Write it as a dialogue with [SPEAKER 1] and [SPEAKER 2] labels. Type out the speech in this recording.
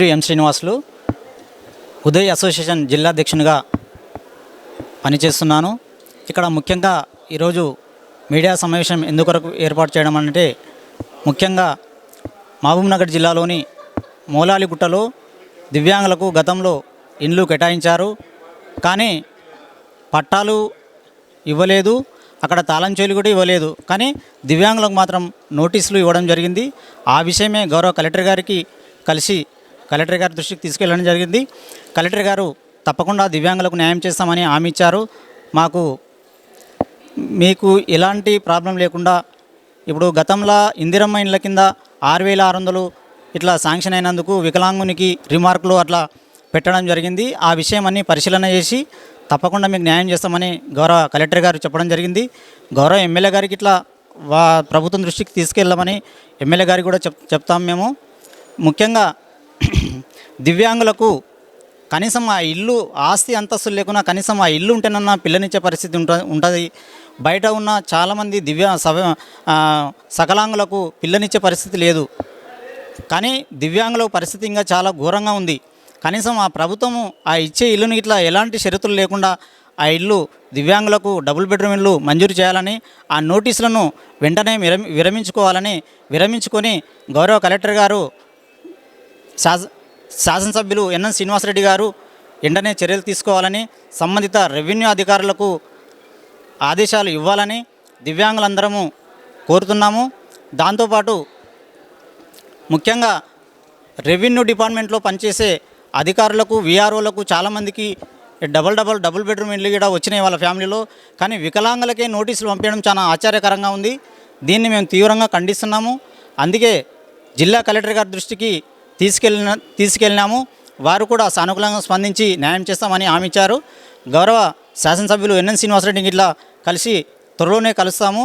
[SPEAKER 1] పేరు ఎం శ్రీనివాసులు ఉదయ్ అసోసియేషన్ జిల్లా అధ్యక్షునిగా పనిచేస్తున్నాను. ఇక్కడ ముఖ్యంగా ఈరోజు మీడియా సమావేశం ఎందుకొరకు ఏర్పాటు చేయడం అంటే ముఖ్యంగా మహబూబ్నగర్ జిల్లాలోని మూలాలిగుట్టలో దివ్యాంగులకు గతంలో ఇండ్లు కేటాయించారు. కానీ పట్టాలు ఇవ్వలేదు. అక్కడ తాళం చెవులు కూడా ఇవ్వలేదు. కానీ దివ్యాంగులకు మాత్రం నోటీసులు ఇవ్వడం జరిగింది. ఆ విషయమే గౌరవ కలెక్టర్ గారికి కలిసి కలెక్టర్ గారి దృష్టికి తీసుకెళ్ళడం జరిగింది. కలెక్టర్ గారు తప్పకుండా దివ్యాంగులకు న్యాయం చేస్తామని హామీ ఇచ్చారు. మాకు మీకు ఎలాంటి ప్రాబ్లం లేకుండా ఇప్పుడు గతంలో ఇందిరమ్మ ఇండ్ల కింద ఆరు వేల ఆరు వందలు ఇట్లా శాంక్షన్ అయినందుకు వికలాంగునికి రిమార్కులు అట్లా పెట్టడం జరిగింది. ఆ విషయం అన్ని పరిశీలన చేసి తప్పకుండా మీకు న్యాయం చేస్తామని గౌరవ కలెక్టర్ గారు చెప్పడం జరిగింది. గౌరవ ఎమ్మెల్యే గారికి ఇట్లా వా ప్రభుత్వం దృష్టికి తీసుకెళ్ళమని ఎమ్మెల్యే గారికి కూడా చెప్ చెప్తాం మేము. ముఖ్యంగా దివ్యాంగులకు కనీసం ఆ ఇల్లు ఆస్తి అంతస్తులు లేకున్నా కనీసం ఆ ఇల్లు ఉంటేనన్నా పిల్లనిచ్చే పరిస్థితి ఉంట ఉంటుంది. బయట ఉన్న చాలామంది దివ్య సవ సకలాంగులకు పిల్లనిచ్చే పరిస్థితి లేదు. కానీ దివ్యాంగుల పరిస్థితి ఇంకా చాలా ఘోరంగా ఉంది. కనీసం ఆ ప్రభుత్వము ఆ ఇచ్చే ఇల్లుని ఇట్లా ఎలాంటి షరతులు లేకుండా ఆ ఇల్లు దివ్యాంగులకు డబుల్ బెడ్రూమ్ ఇల్లు మంజూరు చేయాలని ఆ నోటీసులను వెంటనే విరమి విరమించుకోవాలని విరమించుకొని గౌరవ కలెక్టర్ గారు శాస శాసనసభ్యులు ఎన్ఎన్ శ్రీనివాసరెడ్డి గారు వెంటనే చర్యలు తీసుకోవాలని సంబంధిత రెవెన్యూ అధికారులకు ఆదేశాలు ఇవ్వాలని దివ్యాంగులందరము కోరుతున్నాము. దాంతోపాటు ముఖ్యంగా రెవెన్యూ డిపార్ట్మెంట్లో పనిచేసే అధికారులకు విఆర్ఓలకు చాలామందికి డబల్ డబల్ డబుల్ బెడ్రూమ్ ఇల్లు కూడా వచ్చినాయి వాళ్ళ ఫ్యామిలీలో. కానీ వికలాంగులకే నోటీసులు పంపించడం చాలా ఆశ్చర్యకరంగా ఉంది. దీన్ని మేము తీవ్రంగా ఖండిస్తున్నాము. అందుకే జిల్లా కలెక్టర్ గారి దృష్టికి తీసుకెళ్ళిన తీసుకెళ్ళినాము. వారు కూడా సానుకూలంగా స్పందించి న్యాయం చేస్తామని హామీ ఇచ్చారు. గౌరవ శాసనసభ్యులు ఎన్ఎన్ శ్రీనివాసరెడ్డి ఇట్లా కలిసి త్వరలోనే కలుస్తాము.